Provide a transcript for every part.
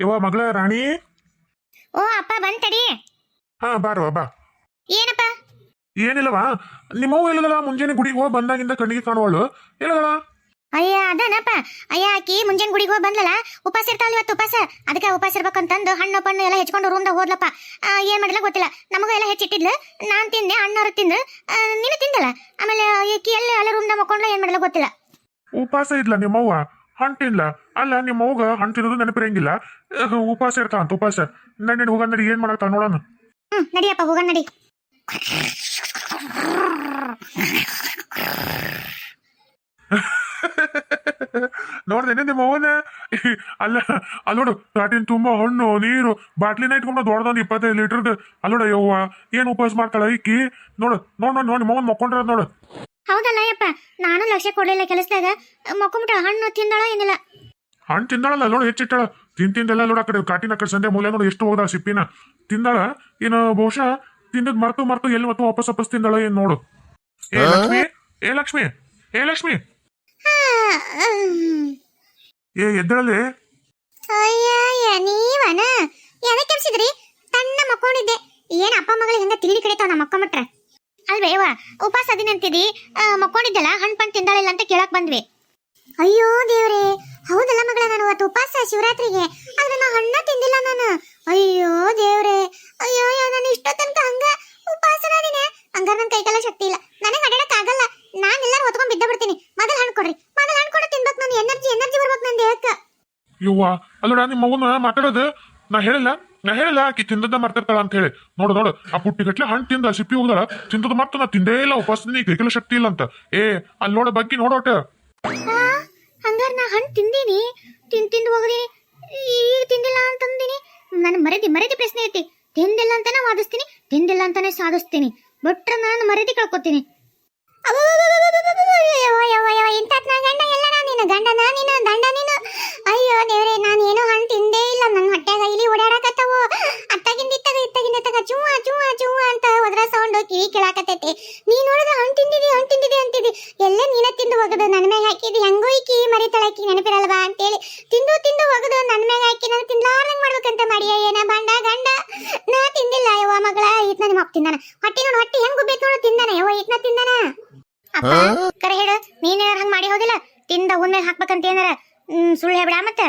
ಯವ್ವ ಮಗಳ ರಾಣಿ? ಓ ಅಪ್ಪ ಬಂತಡಿ ಹಾ ಬಾರವ್ವ ಬಾ. ಏನಪ್ಪ? ಏನಿಲ್ಲವಾ ನಿಮ್ಮವ್ವ ಎಲ್ಲದಲ್ಲ ಮುಂಜಾನೆ ಗುಡಿಗೆ ಹೋಗಿ ಬಂದಾಗಿಂದ ಕಣ್ಣಿಗೆ ಕಾಣುವಳು. ಎಲ್ಲದಲ್ಲ ಅಯ್ಯ ಅದನಪ್ಪ. ಅಯ್ಯ ಆಕಿ ಮುಂಜಾನೆ ಗುಡಿಗೆ ಹೋಗಿ ಬಂದಲ್ಲ ಉಪವಾಸ ಇರ್ತಾಳ ಇವತ್ತು ಉಪವಾಸ ಅದಕ್ಕೆ ಉಪವಾಸ ಇರ್ಬೇಕಂತಂದು ಹಣ್ಣು ಪಣ್ಣು ಎಲ್ಲ ಹೆಚ್ಕೊಂಡು ರೂಮ್ದಾಗ ಹೋದ್ಲಪ್ಪ. ಆ, ಏನ್ ಮಾಡಿಲ್ಲ ಗೊತ್ತಿಲ್ಲ. ನಮಗೂ ಎಲ್ಲ ಹೆಚ್ಚಿಟ್ಟಿದ್ಲು. ನಾನ್ ತಿಂದೆ ಅಣ್ಣವ್ರು ತಿಂದು ಆ, ನೀನು ತಿಂದಲ್ಲ? ಆಮೇಲೆ ಈಕಿ ಎಲ್ಲಿ ಎಲ್ಲ ರೂಮ್ದಾಗ ಮಕ್ಕೊಂಡ್ಲ ಏನ್ ಮಾಡಿಲ್ಲ ಗೊತ್ತಿಲ್ಲ. ಉಪವಾಸ ಇದ್ಲ ನಿಮ್ಮವ್ವ? ಹಣ್ಣು ತಿನ್ಲ. ಅಲ್ಲ ನಿಮ್ಮವ್ಗ ಹಣ್ಣು ತಿನ್ನೋದು ನೆನಪಿರಂಗಿಲ್ಲ. ಉಪವಾಸ ಇರ್ತಾಳಂತ ಉಪವಾಸ. ನಡಿ ಹೋಗ ನಡಿ ಏನ್ ಮಾಡಕ್ತಾನ ನೋಡೋಣ ಹ್ಮ್ ನಡಿಯಪ್ಪ ಹೋಗ ನಡಿ. ನೋಡ್ದೇನೆ ನಿಮ್ಮ ಅವನ ಅಲ್ಲ ಅಲ್ಲಿ ನೋಡು ತಾಟಿನ ತುಂಬಾ ಹಣ್ಣು ನೀರು ಬಾಟ್ಲಿನ ಇಟ್ಕೊಂಡು ದೊಡ್ಡದೊಂದು ಇಪ್ಪತ್ತೈದು ಲೀಟರ್ದು. ಅಲ್ಲೋಡ ಯವ್ವ ಏನು ಉಪವಾಸ ಮಾಡ್ತಾಳ ಈಕಿ? ನೋಡು ನೋಡ್ ನೋಡ್ ನಿಮ್ಮ ಅವನ್ ಮಕ್ಕೊಂಡ್ರ ನೋಡು. ಹೌದಲ್ಲ ಯಪ್ಪ ನಾನು ಲಕ್ಷ್ಯ ಕೊಡಲಿಲ್ಲ ಕೆಲಸದಾಗ. ಮಕ್ಕೊಂಬಿಟ್ಟ ಹಣ್ಣು ತಿಂದಾಳ ಏನಿಲ್ಲ? ಹಣ್ಣು ತಿಂದಾಳಲ್ಲ ನೋಡು ಹೆಚ್ಚಿಟ್ಟಾಳ. ತಿನ್ ತಿಂದೆಲ್ಲ ನೋಡ ಆ ಕಡೆ ಕಾಟಿನ ಕಡೆ ಸಂದೆ ಮೂಲೆ ನೋಡು ಎಷ್ಟು ಹೋದ ಸಿಪ್ಪಿನ. ತಿಂದಾಳ? ಏನು ಬಹುಶಃ ತಿಂದದ್ ಮರ್ತು ಮರ್ತು ಎಲ್ಲಿ ಮತ್ತು ವಾಪಸ್ ವಾಪಸ್ ತಿಂದಾಳ ಏನ್ ನೋಡು. ಏ ಲಕ್ಷ್ಮಿ ಏ ಲಕ್ಷ್ಮಿ ಏ ಲಕ್ಷ್ಮಿ. ಏ ಎದ್ದಳಲ್ಲಿ? ಅಯ್ಯಯ್ಯ ನೀವನ? ಎದಕ್ಕೆ ಕೆಲ್ಸಿದ್ರಿ ತಣ್ಣ ಮಕ್ಕೊಂಡಿದ್ದೆ. ಏನ್ ಅಪ್ಪ ಮಗಳು ಹೆಂಗ ತಿಳಿ ಕಡಿತಾವ ನಮ್ಮ ಮಕ್ಕೊಂಬಿಟ್ರ ಅಲ್ವೇವ ಉಪವಾಸ ಅದಿನ ಅಂತಿದಿ ಮಕ್ಕೊಂಡಿದ್ದಲ್ಲ ಹಣ್ಣು ಪಣ್ಣು ತಿಂದಾಳಿಲ್ಲ ಅಂತ ಕೇಳಕ್ ಬಂದ್ವಿ. ಅಯ್ಯೋ ದೇವ್ರೆ, ಹೌದಲ್ಲ ಮಗಳ, ನಾನು ಅವತ್ತು ಉಪವಾಸ ಶಿವರಾತ್ರಿಗೆ, ಆದ್ರೆ ನಾ ಹಣ್ಣ ತಿಂದಿಲ್ಲ ನಾನು. ಅಯ್ಯೋ ದೇವ್ರೆ, ಅಯ್ಯೋ ನಾನು ಇಷ್ಟೋ ತನಕ ಹಂಗ ಉಪವಾಸನಾದಿನಿ ಹಂಗಾರ ನನ್ನ ಕೈಗೆಲ್ಲ ಶಕ್ತಿ ಇಲ್ಲ. ನನಗೆ ಅಡ್ಯಾಡಕ್ ಆಗಲ್ಲ. ನಾನು ಎಲ್ಲರೂ ಹೊತ್ಕೊಂಡ್ ಬಿದ್ದ ಬಿಡ್ತೀನಿ. ಮೊದಲು ಹಣ್ಣು ಕೊಡ್ರಿ. ಮೊದಲು ಹಣ್ಣು ಕೊಡ ತಿನ್ಬೇಕು ನಾನು. ಎನರ್ಜಿ ಎನರ್ಜಿ ಬರ್ಬೇಕು ನನ್ನ ದೇಹಕ್ಕೆ. ಯವ್ವ, ಅಲ್ಲೋಡ ನಿಮ್ಮ ಮಗುನ ಮಾತಾಡೋದು. ನಾ ಹೇಳಿಲ್ಲ ನಾ ಹೇಳಿಲ್ಲ, ಆಕಿ ತಿಂದದ ಮರ್ತಿರ್ತಾಳ ಅಂತ ಹೇಳಿ. ನೋಡು ನೋಡು, ಆ ಪುಟ್ಟಿ ಗಟ್ಲೆ ಹಣ್ಣು ತಿಂದ ಸಿಪ್ಪಿ ಹೋಗ್ದಾಳ. ತಿಂದದ ಮರ್ತ ನಾ ತಿಂದೇ ಇಲ್ಲ, ಉಪವಾಸದಿಂದ ಶಕ್ತಿ ಇಲ್ಲ ಅಂತ. ಏ, ಅಲ್ಲಿ ನೋಡ, ಬಗ್ಗೆ ನೋಡೋಟ ಹಂಗಾರ ನಾ ಹಣ್ಣು ತಿಂದೀನಿ. ತಿಂದ್ ತಿಂದು ಹೋಗದೀನಿ ಈಗ ತಿಂದಿಲ್ಲ ಅಂತಂದಿನಿ. ನಾನು ಮರದಿ ಮರದಿ ಪ್ರಶ್ನೆ ಐತಿ. ತಿಂದಿಲ್ಲ ಅಂತಾನೆ ವಾದಿಸ್ತೀನಿ ತಿಂದಿಲ್ಲ ಅಂತಾನೆ ಸಾಧಿಸ್ತೀನಿ. ಬಿಟ್ರೆ ನಾನು ಮರದಿ ಕಳ್ಕೊತೀನಿ. ಇಂಥತ್ ನಾ ಗಂಡ ಎಲ್ಲ ನೀನು ಗಂಡನ ನೀನು ದಂಡ ನೀನು ಅಯ್ಯೋ ದೇವ್ರೆ ನಾನು ಏನೋ ಹಣ್ಣು ತಿಂದೇ ಇಲ್ಲ. ನನ್ನ ಹೊಟ್ಟೆಗ ಇಲ್ಲಿ ಓಡಾಡಕತ್ತವು. ಅತ್ತಾಗಿಂದ ಇತ್ತಾಗ ಇತ್ತಾಗಿಂದ ಇತ್ತಾಗ ಚುವ್ವ ಚುವ್ವ ಚುವ್ವ ಅಂತ ಹೋದ್ರ ಸೌಂಡ್ ಕಿವಿ ಕೇಳಾಕತ್ತೈತಿ. ನೀ ನೋಡಿದ ಹಣ್ಣು ತಿಂದಿದಿ ಹಣ್ಣು ತಿಂದಿದಿ ಅಂತಿದಿ. ಎಲ್ಲ ನೀನ ತಿಂದು ಹೋಗದು? ನನ್ನ ಮ್ಯಾಗ ಹಾಕಿದಿ ಹೆಂಗೋ ಈಕಿ ಮರಿತಾಳಕಿ ನೆನಪಿರಲ್ವಾ ಅಂತೇಳಿ. ತಿಂದು ತಿಂದು ಹೋಗದು ನನ್ನ ಮ್ಯಾಗ ಹಾಕಿ. ನಾನು ತಿನ್ಲಾರ್ದಂಗ್ ಮಾಡ್ಬೇಕಂತ ಮಾಡಿಯ ಏನ ಬಂಡ ಗಂಡ? ನಾ ತಿಂದಿಲ್ಲ ಯವ್ವ ಮಗಳ. ಈತ್ ನನ್ನ ಅಪ್ಪ ತಿಂದಾನ. ಹೊಟ್ಟಿ ನೋಡು ಹೊಟ್ಟಿ ಹೆಂಗ್ ಗುಬ್ಬೈತ್ ನೋಡು ತಿಂದಾನ ಯವ್ವ ಈತ್ನ ತಿಂದಾನ? ಅಪ್ಪ ಕರೆ ಹೇಳು. ನೀನ್ ಹಂಗ್ ಮಾಡಿ ಹೋದಿಲ್ಲ? ತಿಂದ ಉನ್ನೆ ಹಾಕ್ಬೇಕಂತ ಏನಾರ ಸುಳ್ಳು ಹೇಳ್ಬಿಡ ಮತ್ತೆ?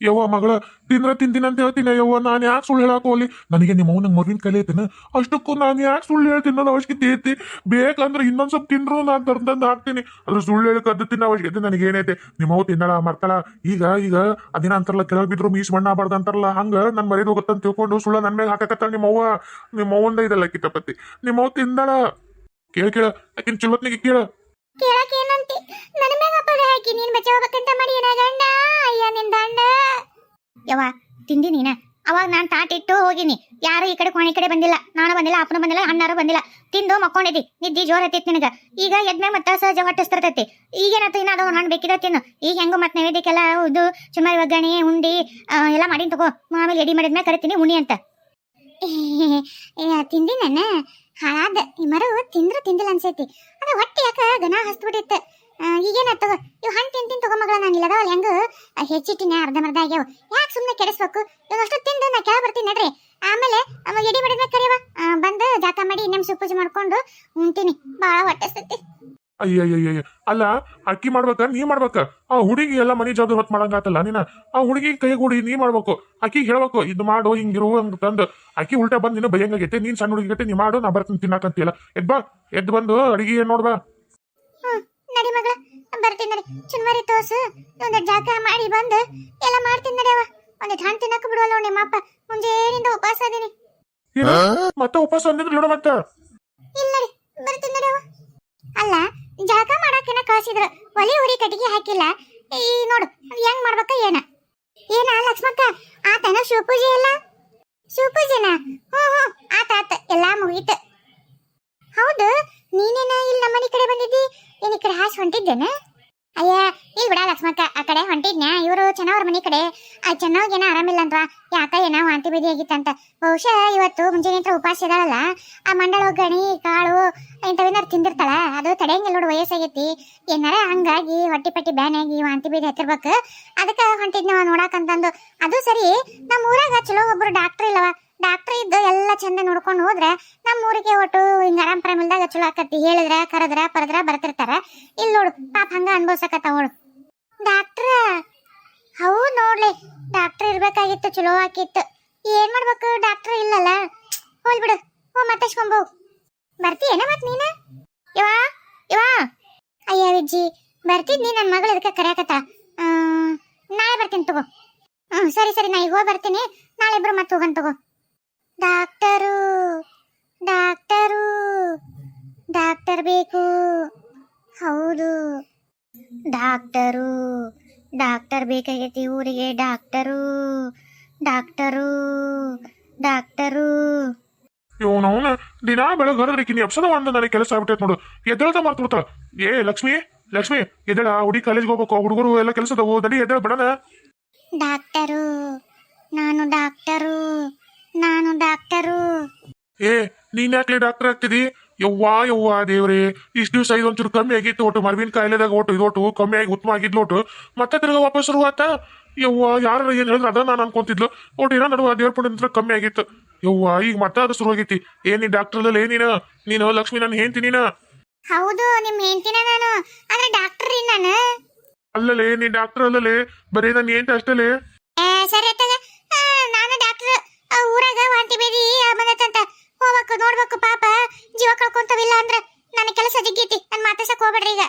ಯವ್ವ ಮಗಳ ತಿಂದ್ರ ತಿಂತೀನಿ ಅಂತ ಹೇಳ್ತೀನಿ ಯವ್ವ. ನಾನು ಯಾಕೆ ಸುಳ್ಳು ಹೇಳಕ್ ಹೋಗ್ಲಿ? ನನಗೆ ನಿಮ್ಮ ಅವ್ನ ಮಗುವಿನ ಕಲೆ ಐತೇನ? ಅಷ್ಟಕ್ಕೂ ನಾನು ಯಾಕೆ ಸುಳ್ಳು ಹೇಳ್ತೀನಿ ಅನ್ನೋ ಅವಶ್ಯಕತೆ ಐತಿ. ಬೇಕಂದ್ರೆ ಇನ್ನೊಂದ್ ಸ್ವಲ್ಪ ತಿಂದ್ರು ನಾನು ತಂದು ಹಾಕ್ತೀನಿ. ಅದ್ರ ಸುಳ್ಳು ಅದು ತಿನ್ನೋ ಅವಶ್ಯಕತೆ ನನಗೆ ಏನೈತೆ ನಿಮ್ಮ ಅವ್ವ ತಿನ್ನಳ ಮರ್ತಾಳ? ಈಗ ಈಗ ಅದಿನ ಅಂತಾರಲ್ಲ ಕೆಳಗೆ ಬಿದ್ರು ಮೀಸ್ ಮಣ್ಣ ಬಾರ್ದು ಅಂತಾರಲ್ಲ ಹಂಗ ನನ್ನ ಮರ್ಯಾದೆ ಹೋಗುತ್ತಂತ ತಿಳ್ಕೊಂಡು ಸುಳ್ಳ ನನ್ನ ಮೇಲೆ ಹಾಕಕತ್ತಾಳ ನಿಮ್ಮ ಅವ್ವ. ನಿಮ್ಮ ಅವ್ವಂದ ಇದಲ್ಲ ಕಿತಪತಿ ನಿಮ್ಮ ಅವ್ವ ತಿಂದಾಳ. ಕೇಳ ಕೇಳ. ಆಕಿನ ಚಲೋತ್ನಿಗೆ ಕೇಳ. ಕೇಳಕ್ಕೆ ಏನಂತಿ? ನನ್ನ ಅಪ್ಪದ ಹಾಕಿ ನೀನ್ ಮಾಡಿ ಏನ ಗಂಡ? ಅಯ್ಯ, ನಿನ್ ದಂಡ ಯವ್ವ ತಿಂದಿ ನೀನ? ಅವಾಗ ನಾನ್ ತಾಟಿಟ್ಟು ಹೋಗಿನಿ. ಯಾರು ಈ ಕಡೆ ಕೋಣೆ ಕಡೆ ಬಂದಿಲ್ಲ. ನಾನು ಬಂದಿಲ್ಲ, ಅಪ್ಪನ ಬಂದಿಲ್ಲ, ಅಣ್ಣಾರು ಬಂದಿಲ್ಲ. ತಿಂದು ಮಕ್ಕೊಂಡಿದ್ದಿ. ನಿದ್ದಿ ಜೋರ್ ಹತ್ತಿತ್ ನಿನಗ. ಈಗ ಎದ್ಮೆ ಮತ್ತ ಸಹಜ ಹೊಟ್ಟಿಸ್ತರ್ತೈತಿ ಇನ್ನ ಅದೊಂದು ಹಣ್ಣು ಬೇಕಿದ ತಿನ್ನು. ಈಗ ಹೆಂಗೋ ಮತ್ತೆ ನೈವೇದ್ಯಕ್ಕೆಲ್ಲ ಇದು ಚುಮಾರಿ ಒಗ್ಗರಣೆ ಉಂಡಿ ಎಲ್ಲ ಮಾಡಿ ತಗೋ. ಆಮೇಲೆ ಎಡಿ ಮಾಡಿದ್ಮೇಲೆ ಕರಿತೀನಿ ಉಣಿ ಅಂತ. ತಿಂದಿ ನನ್ನ ಹಾಳಾದ. ಈ ಮರು ತಿಂದ್ರು ತಿಂದಿಲ್ಲ ಅನ್ಸೈತಿ. ಅದ ಹೊಟ್ಟೆ ಯಾಕ ಗನ ಹಸ್ಬಿಟ್ಟಿತ್ತು ಈಗೇನ ತಗೋ. ಇವ್ ಹಣ್ಣು ತಿಂದು ತಿಂದು ತಗೋ ಮಗಳ, ನಾನು ಇಲ್ಲದವಲ್ಲ ಹೆಂಗ? ಹೆಚ್ಚಿಟ್ಟಿನ ಅರ್ಧ ಮರ್ಧ ಆಗ್ಯಾವ. ಯಾಕೆ ಸುಮ್ಮನೆ ಕೆಡಿಸ್ಬೇಕು? ಇವಾಗ ಅಷ್ಟು ತಿಂದು ನಾ ಕೆಳ ಬರ್ತೀನಿ ನಡ್ರಿ. ಆಮೇಲೆ ಎಡಿ ಮಾಡಿದ್ಮೇಲೆ ಕರಿಯವ ಬಂದು ಜಾಕ ಮಾಡಿ ನಮ್ಮ ಪೂಜೆ ಮಾಡ್ಕೊಂಡು ಉಂತೀನಿ ಭಾಳ ಹೊಟ್ಟೆ ಸತಿ ಅಯ್ಯಯ್ಯಯ್ಯ ಅಲ್ಲ, ಅಕ್ಕಿ ಮಾಡ್ಬೇಕ, ನೀ ಮಾಡ್ಬೇಕ? ಆ ಹುಡುಗಿ ಎಲ್ಲ ಮನಿ ಜವಾಬ್ದಾರಿ ಹೊತ್ತು ಮಾಡಂಗಾತಲ್ಲ ನೀನ? ಆ ಹುಡುಗಿ ಕೈ ಕೂಡಿ ನೀ ಮಾಡ್ಬೇಕು. ಅಕ್ಕಿ ಹೇಳ್ಬೇಕು, ಇದು ಮಾಡು, ಹಿಂಗಿರು ಅಂತ ತಂದು. ಅಕ್ಕಿ ಉಲ್ಟಾ ಬಂದು ನೀನು ಭಯಂಗಾಗೈತೆ ನೀನ್ ಸಣ್ಣ ಹುಡುಗಿ ಗಟ್ಟೆ ನೀ ಮಾಡು, ನಾ ಬರ್ತೀನಿ ತಿನ್ನಾಕಂತಿಲ್ಲ ಎದ್ ಬಾ, ಎದ್ ಬಂದು ಅಡಿಗೆ ನೋಡ್ಬಾ ಹ್ಮ್ ನಡಿ ಮಗಳ ಬರ್ತೀನಿ ತೋಸು ಒಂದೆರಡು ಜಾಕ ಮಾಡಿ ಬಂದು ಎಲ್ಲ ಮಾಡ್ತೀನಿ ನಡಿಯವ ಒಂದು ಹಣ್ಣು ತಿನ್ನಕ್ಕೆ ಬಿಡುವಲ್ಲ ನಿಮ್ಮ ಅಪ್ಪ ಮುಂಜಾನಿಂದ ಉಪವಾಸ ಅದೀನಿ. ಏನು? ಮತ್ತೆ ಉಪವಾಸ ಅಂದಿದ್ರು ನೋಡ ಮತ್ತೆ? ಇಲ್ಲ ರೀ ಬರ್ತೀನಿ ನಡೆವ ಅಲ್ಲ ಜಾಗ ಮಾಡಾಕಿನ ಕಳ್ಸಿದ್ರು. ಒಲಿ ಉರಿ ಕಟ್ಟಿಗೆ ಹಾಕಿಲ್ಲ. ಈ ನೋಡು ಅದ್ ಹೆಂಗ್ ಮಾಡ್ಬೇಕ ಏನ? ಏನ ಲಕ್ಷ್ಮಕ್ಕ ಆತನ ಶಿವಪೂಜೆ ಇಲ್ಲ ಶಿವಪೂಜೆನ? ಹ್ಞೂ ಹ್ಞೂ ಆತ ಆತ ಎಲ್ಲಾ ಮುಗೀತು. ಹೌದು ನೀನೇನ ಇಲ್ಲಿ ನಮ್ಮನೆ ಕಡೆ ಬಂದಿದ್ದಿ? ಏನ್ ಈ ಕಡೆ ಹಾಸಿ ಹೊಂಟಿದ್ದೇನ? ಅಯ್ಯ ಇಲ್ಲಿ ಬಿಡ ಲಕ್ಷ್ಮಕ್ಕ. ಆ ಕಡೆ ಹೊಂಟಿದ್ನ ಇವರು ಚೆನ್ನವ್ರ ಮನೆ ಕಡೆ. ಆ ಚೆನ್ನವ್ಗ ಏನೋ ಆರಾಮಿಲ್ಲ ಅಂತ ಯಾಕ ಏನೋ ವಾಂತಿ ಬೇದಿ ಆಗಿತ್ತಂತ. ಬಹುಶಃ ಇವತ್ತು ಮುಂಜಾನೆ ಹತ್ರ ಉಪವಾಸ ಇದಾಳಲ್ಲ? ಆ ಮಂಡಳ ಒಗ್ಗರಣಿ ಕಾಳು ಇಂಥವೇನಾರು ತಿಂದಿರ್ತಾಳ? ಅದು ತಡೆಯಂಗಿಲ್ಲ ನೋಡು, ವಯಸ್ಸಾಗೈತಿ. ಏನಾರ ಹಂಗಾಗಿ ಹೊಟ್ಟಿ ಪಟ್ಟಿ ಬ್ಯಾನ್ ಆಗಿ ವಾಂತಿ ಬೇದಿ ಹತ್ತಿರ್ಬೇಕು. ಅದಕ್ಕೆ ಹೊಂಟಿದ್ನವ ನೋಡಾಕಂತಂದು. ಅದು ಸರಿ ನಮ್ಮ ಊರಾಗ ಚಲೋ ಒಬ್ರು ಡಾಕ್ಟರ್ ಇಲ್ಲವ? ಡಾಕ್ಟರ್ ಇದ್ದು ಚಂದ ನೋಡ್ಕೊಂಡು ಹೋದ್ರೆ ನಮ್ಮ ಊರಿಗೆ ಒಟ್ಟು ಹಿಂಗ ಆರಾಮ್ ಪರಾಮ್ ಇಲ್ದಾಗ ಚಲೋ ಆಕತಿ ಹೇಳಿದ್ರ, ಕರದ್ರ, ಪರದ್ರ ಬರ್ತಿರ್ತಾರ. ಇಲ್ಲಿ ನೋಡು, ಪಾಪ ಹಂಗ ಅನ್ಭವ್ಸಕತ್ತ ಅವಳು ಡಾಕ್ಟ್ರ, ಹೌ ನೋಡ್ಲಿ, ಡಾಕ್ಟರ್ ಇರ್ಬೇಕಾಗಿತ್ತು, ಚಲೋ ಆಕಿತ್ತು. ಏನ್ ಮಾಡ್ಬೇಕು? ಡಾಕ್ಟರ್ ಇಲ್ಲಲ್ಲ. ಹೋಲ್ ಬಿಡು ಹೋ ಮತ್ತಸ್ಕೊಂಬೋ ಬರ್ತೀಯೇನ ಮತ್ ನೀನ? ಇವಾ ಇವಾ ಅಯ್ಯ ವಿಜ್ಜಿ, ಬರ್ತಿದ್ನಿ ನನ್ನ ಮಗಳು ಇದಕ್ಕೆ ಕರೆಯಕತ್ತ. ನಾಳೆ ಬರ್ತೀನಿ ತಗೋ. ಹ್ಞೂ ಸರಿ ಸರಿ ನಾ ಈಗ ಹೋಗಿ ಬರ್ತೀನಿ. ನಾಳೆ ಇಬ್ರು ಮತ್ತೆ ಹೋಗನ್ ತಗೋ. ಡಾಕ್ಟರು ಡಾಕ್ಟರು ಡಾಕ್ಟರ್ ಬೇಕು. ಹೌದು. ಡಾಕ್ಟರು ಡಾಕ್ಟರ್ ಬೇಕಾಗೈತಿ ಊರಿಗೆ ಡಾಕ್ಟರು ಡಾಕ್ಟರು ಡಾಕ್ಟರು. ಇವನವನ ದಿನ ಬೆಳಗ್ಗೆ ಹೊರದ್ರಿಕಿ ನೀ ಒಂದು ನನಗೆ ಕೆಲಸ ಆಗ್ಬಿಟ್ಟೈತೆ ನೋಡು. ಎದ್ದೇಳ್ತ ಮಾರ್ತು ಬಿಡ್ತಾಳ ಏ ಲಕ್ಷ್ಮಿ ಲಕ್ಷ್ಮಿ ಎದ್ದೇಳ ಹುಡಿ ಕಾಲೇಜ್ ಹೋಗ್ಬೇಕು ಹುಡುಗರು ಎಲ್ಲ ಕೆಲಸ ಅದಾವು ದಡಿ ಎದ್ದೇಳ ಬಿಡಣ. ಡಾಕ್ಟರು ನಾನು ಡಾಕ್ಟರು. ನಾನು ಡಾಕ್ಟರು. ಏ ನೀನ್ ಯಾಕೆ ಡಾಕ್ಟರ್ ಆಗ್ತಿದಿ? ಯವ್ವಾ ಯವ್ವಾ ದೇವ್ರೆ. ಇಷ್ಟು ದಿವಸ ಒಂಚೂರು ಕಮ್ಮಿ ಆಗಿತ್ತು ಒಟ್ಟು ಮರವಿನ ಕಾಯಿಲೆದಾಗ ಒಟ್ಟು ಇದೊಟ್ಟು ಕಮ್ಮಿ ಆಗಿ ಉತ್ತಮ ಆಗಿದ್ಲು ಒಟ್ಟು ಮತ್ತೆ ತಿರ್ಗ ವಾಪಸ್ ಶುರು ಶುರುವಾತ? ಯವ್ವ ಯಾರು ಏನ್ ಹೇಳಿದ್ರು ಅದ ನಾನು ಅನ್ಕೊಂತಿದ್ಲು. ಒಟ್ಟು ಏನೋ ನಡುವ ದೇವ್ರ ಪುಣ್ಯ ಕಮ್ಮಿ ಆಗಿತ್ತು. ಯವ್ವ ಈಗ ಮತ್ತೆ ಅದು ಶುರು ಆಗೈತಿ. ಏ ನೀ ಡಾಕ್ಟರ್ ಅಲ್ಲ ಏ ನೀನು ಲಕ್ಷ್ಮಿ ನಾನು ಹೇಳ್ತೀನಿ ನೀನ? ಹೌದು ನಿಮ್ ಹೆಂಡ್ತಿನ ನಾನು. ಆದ್ರೆ ಡಾಕ್ಟರ್ ನಾನು. ಅಲ್ಲಲೇ ನೀ ಡಾಕ್ಟರ್ ಅಲ್ಲಲೇ? ಬರೀ ನಾನು ಏನ್ ಅಷ್ಟಲೇ? ಸರಿ ನಾನು ಡಾಕ್ಟರ್ ಊರಾಗ ವಾಂತಿ ಬೇದಿ ಬಂದತಂತ ಹೋಗ್ಬೇಕು ನೋಡ್ಬೇಕು ಪಾಪ. ಜೀವ ಕಳ್ಕೊಂತವಿಲ್ಲ ಅಂದ್ರ ನನ್ನ ಕೆಲಸ ಜಿಗ್ಗೈತಿ ನನ್ ಮಾತಾಡ್ಸಕ್ ಹೋಗ್ಬೇಡ್ರಿ ಈಗ.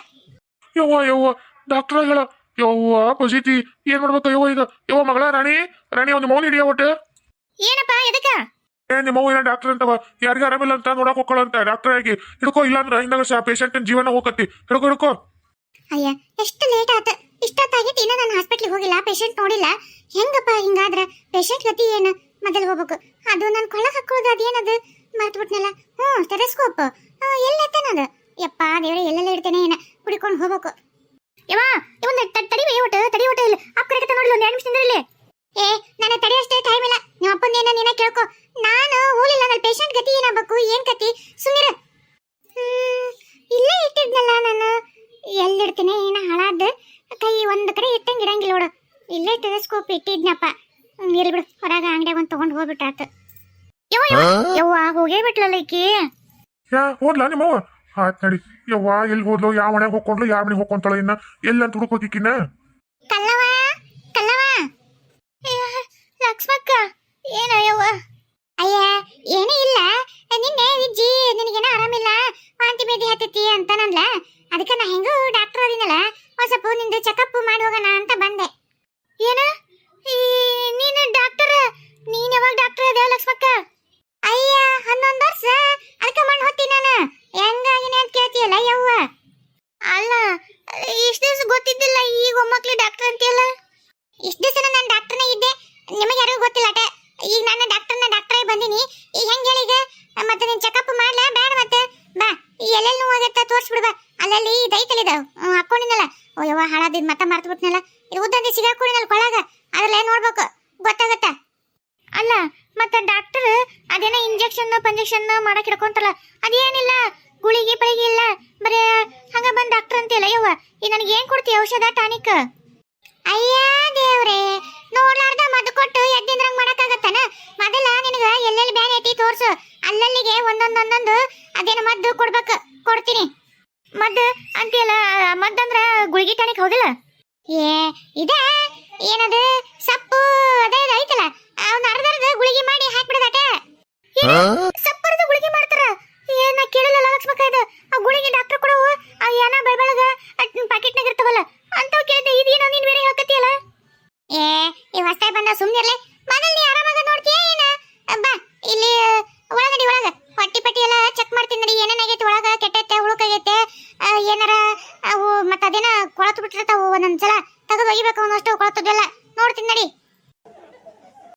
ಯವ್ವ ಯವ್ವ ಡಾಕ್ಟರ್ ಹೇಳ. ಯವ್ವ ಪಜಿತಿ ಏನ್ ಮಾಡ್ಬೇಕು ಯವ್ವ ಈಗ? ಯವ್ವ ಮಗಳ ರಾಣಿ ರಾಣಿ ಒಂದು ಮೌನ್ ಹಿಡಿಯ ಒಟ್ಟು. ಏನಪ್ಪ ಎದಕ್ಕ? ಏ ನಿಮ್ಮ ಅವ್ವ ಏನೋ ಡಾಕ್ಟರ್ ಅಂತವ? ಯಾರಿಗ ಆರಾಮಿಲ್ಲ ಅಂತ ನೋಡಕ್ ಹೋಗ್ಕೊಳ್ಳಂತ ಡಾಕ್ಟರ್ ಆಗಿ ಹಿಡ್ಕೋ ಇಲ್ಲ ಅಂದ್ರೆ ಹಿಂದಾಗ ಪೇಷಂಟ್ ಜೀವನ ಹೋಗತ್ತಿ. ಹಿಡ್ಕೋ ಹಿಡ್ಕೋ. ಅಯ್ಯ ಎಷ್ಟು ಲೇಟ್ ಆತ. ಇಷ್ಟೊತ್ತಾಗಿತ್ತು ಇನ್ನ ನಾನು ಹಾಸ್ಪಿಟ್ಲಿಗೆ ಹೋಗಿಲ್ಲ ಪೇಷಂಟ್ ನೋಡಿಲ್ಲ. ಹೆಂಗಪ್ಪ ಹಿಂಗಾದ್ರ? ಪೇಷಂಟ್ ಗತಿ ಏನು? ಮೊದಲು ಹೋಗ್ಬೇಕು. ಅದು ನನ್ನ ಕೊಳ್ಳ ಹಾಕೋದು ಅದೇನದು? ಮರ್ತು ಬಿಟ್ನಲ್ಲ ಹ್ಞೂ ಸ್ಟೆರಸ್ಕೋಪ್ ಅದು? ಯಪ್ಪ, ದೇವ್ರೆ, ಎಲ್ಲೆಲ್ಲ ಇಡ್ತೇನೆ ಏನ? ಕುಡಿಕೊಂಡು ಹೋಗ್ಬೇಕು. ಯವ್ವ, ಇವನ್ನ ತಡಿ ಒಟ್ಟು? ತಡಿ ಒಟ್ಟು ಇಲ್ಲ. ಅಪ್ಪ ಕರೆಕತ್ತ ನೋಡಿಲ್ಲ ಒಂದು ಎರಡು ನಿಮಿಷ ನಿಂದ್ರಿಲ್ಲಿ ಏ, ನನ್ನ ತಡಿ ಅಷ್ಟೇ ಟೈಮ್ ಇಲ್ಲ. ನಿಮ್ಮ ಅಪ್ಪನ ಏನ ನೀನ ಕೇಳ್ಕೊ. ನಾನು ಹೋಲಿಲ್ಲ ನನ್ನ ಪೇಷಂಟ್ ಗತಿ ಏನಾಗಬೇಕು? ಏನ್ ಗತಿ? ಸುಮ್ಮನೆ ಇಲ್ಲೇ ಇಟ್ಟಿದ್ನಲ್ಲ ನಾನು. ಎಲ್ಲಿಡ್ತೀನಿ, ಏನ ಹಾಳಾದ ಕೈ ಒಂದ್ ಕಡೆ ಇಟ್ಟಂಗ್ ಇರಂಗಿಲ್ಲ ನೋಡು. ಇಲ್ಲೇ ಟೆಲಿಸ್ಕೋಪ್ ಇಟ್ಟಿದ್ನಪ್ಪ. ಇರ್ಲಿ ಬಿಡು. ಹೊರಗ ಅಂಗಡಿಯಾಗ ಒಂದ್ ತಗೊಂಡ್ ಹೋಗ್ಬಿಟ್ಟಾತ ಯವ್ವ ಯವ್ವ, ಯವ್ವ ಹೋಗೇ ಬಿಟ್ಲಲ್ಲ ಈಕಿ? ಯಾ ಹೋದ್ಲಾ ನಿಮ್ಮ ಅವ್ವ ಆಯ್ತ್ ನಡಿ. ಯವ್ವ ಎಲ್ಲಿ ಹೋದ್ಲು? ಯಾವ ಮನೆಗೆ ಹೋಗ್ಕೊಂಡ್ಲು? ಯಾವ ಮನೆಗೆ ಹೋಗ್ಕೊಂತಾಳ ಇನ್ನ? ಎಲ್ಲ ಅಂತ ಹುಡುಕೋಕಿನ್ನ ಕಲ್ಲವ ಕಲ್ಲವ ಅಯ್ಯ, ಲಕ್ಷ್ಮಕ್ಕ ಏನ ಯವ್ವ ಅಯ್ಯ ಏನೂ ಇಲ್ಲ ನಿನ್ನೆ ವಿಜ್ಜಿ ನಿನಗೇನೋ ಆರಾಮಿಲ್ಲ ವಾಂತಿ ಭೇದಿ ಹತ್ತೈತಿ ಅಂತ ನಂದ್ಲ ಅದಕ್ಕೆ ನಾ ಹೆಂಗೂ ಡಾಕ್ಟರ್ ಅದೀನಲ್ಲ ಒಂದ್ ಸ್ವಲ್ಪ ನಿಂದು ಚೆಕಪ್ ಮಾಡಿ ಹೋಗೋಣ ಅಂತ ಬಂದೆ ಏನ ಈ ನೀನು ಡಾಕ್ಟರ್ ನೀನ್ ಯಾವಾಗ ಲಕ್ಷ್ಮಕ್ಕ ಅಯ್ಯ ಹನ್ನೊಂದು ವರ್ಷ? ಅದಕ್ಕೆ ಮಣ್ಣು ಹೊತ್ತಿ ನಾನು. ಹೆಂಗಾಗಿನೇ ಅಂತ ಕೇಳ್ತೀಯಲ್ಲ ಯವ್ವ? ಅಲ್ಲ ಇಷ್ಟು ದಿವಸ ಗೊತ್ತಿದ್ದಿಲ್ಲ ಈಗ ಒಮ್ಮಕ್ಳು ಡಾಕ್ಟರ್ ಅಂತೀಯಲ್ಲ? ಇಷ್ಟು ದಿವಸ ನಾನು ಡಾಕ್ಟರ್ನೇ ಇದ್ದೆ. ನಿಮಗೆ ಯಾರಿಗೂ ಗೊತ್ತಿಲ್ಲ ಅಟ. ಈಗ ನಾನು ಡಾಕ್ಟರ್ನ ಡಾಕ್ಟರ್ ಆಗಿ ಬಂದೀನಿ. ಈಗ ಹೆಂಗೆ ಹೇಳಿಗ ಮತ್ತೆ ನೀನು ಚೆಕಪ್ ಮಾಡ್ಲಾ? ಬೇಡ ಮತ್ತೆ. ಬಾ ಎಲ್ಲೆಲ್ಲಿ ನೋವಾಗತ್ತ ತೋರ್ಸ್ಬಿಡ್ ಬಾ. ಅಲ್ಲಲ್ಲಿ ಹ್ಮ್, ಹಾಕೊಂಡಿನಲ್ಲ ಓ ಯವ್ವ ಹಾಳಾದಿದ್ ಮತ್ತೆ ಮರ್ತು ಬಿಟ್ನಲ್ಲ ಇದು ಉದ್ದಂದೆ ಸಿಗಾಕೊಂಡಿನಲ್ಲ ಕೊಳಗ. ಅದ್ರಲ್ಲೇ ನೋಡ್ಬೇಕು ಗೊತ್ತಾಗತ್ತ ಅಲ್ಲ ಮತ್ತೆ ಡಾಕ್ಟರ್ ಅದೇನೋ ಇಂಜೆಕ್ಷನ್ ಮಾಡಕ್ ಹಿಡ್ಕೊಂತಲ್ಲ, ಅದೇನಿಲ್ಲ, ಗುಳಿಗೆ ಪಳಿಗೆ ಇಲ್ಲ, ಬರೇ ಹಂಗ ಬಂದ್ ಡಾಕ್ಟರ್ ಅಂತೀಯಲ್ಲ ಯವ್ವ, ಈ ನನಗೆ ಏನ್ ಕೊಡ್ತೀಯ ಔಷಧ ಟಾನಿಕ್ ಅಯ್ಯ ದೇವ್ರೆ, ನೋಡ್ಲಾರ್ದ ಮದ್ದು ಕೊಟ್ಟು ಎದ್ದಿಂದ್ರಂಗ್ ಮಾಡಕ್ಕಾಗತ್ತಾನ? ಮೊದಲ ನಿನಗ ಎಲ್ಲೆಲ್ಲಿ ಬ್ಯಾನ್ ಐತಿ ತೋರ್ಸು, ಅಲ್ಲಲ್ಲಿಗೆ ಒಂದೊಂದೊಂದೊಂದು ಅದೇನ ಮದ್ದು ಕೊಡ್ಬೇಕು, ಕೊಡ್ತೀನಿ. ಮದ್ದು ಅಂತೀಯಲ್ಲ, ಮದ್ದಂದ್ರ ಗುಳಿಗೆ ಟಾನಿಕ್ ಹೌದಿಲ್ಲ ಏ, ಇದ, ಏನದು, ಸಪ್ಪು, ಅದೇ ಐತಲ್ಲ ಅವ್ನ ಅರ್ಧ ಅರ್ಧ ಗುಳಿಗೆ ಮಾಡಿ ಹಾಕ್ಬಿಡದಟ ಸಪ್ಪರದ ಗುಳಿಗೆ ಮಾಡ್ತಾರ? ಏನ ಕೇಳಲ್ಲ ಲಕ್ಷ್ಮಕ್ಕ ಇದು. ಆ ಗುಳಿಗೆ ಡಾಕ್ಟರ್ ಕೊಡವು. ಆ ಏನ ಬೆಳಬೆಳಗ ಪ್ಯಾಕೆಟ್ನಾಗ ಇರ್ತಾವಲ್ಲ ಅಂತವ್ ಕೇಳಿದೆ ಇದೇನೋ ನೀನ್ ಬೇರೆ ಹಾಕತಿಯಲ್ಲ ಏ ಈ ಹೊಸ್ತಾಗಿ ಬಂದ ಸುಮ್ನಿರ್ಲಿ.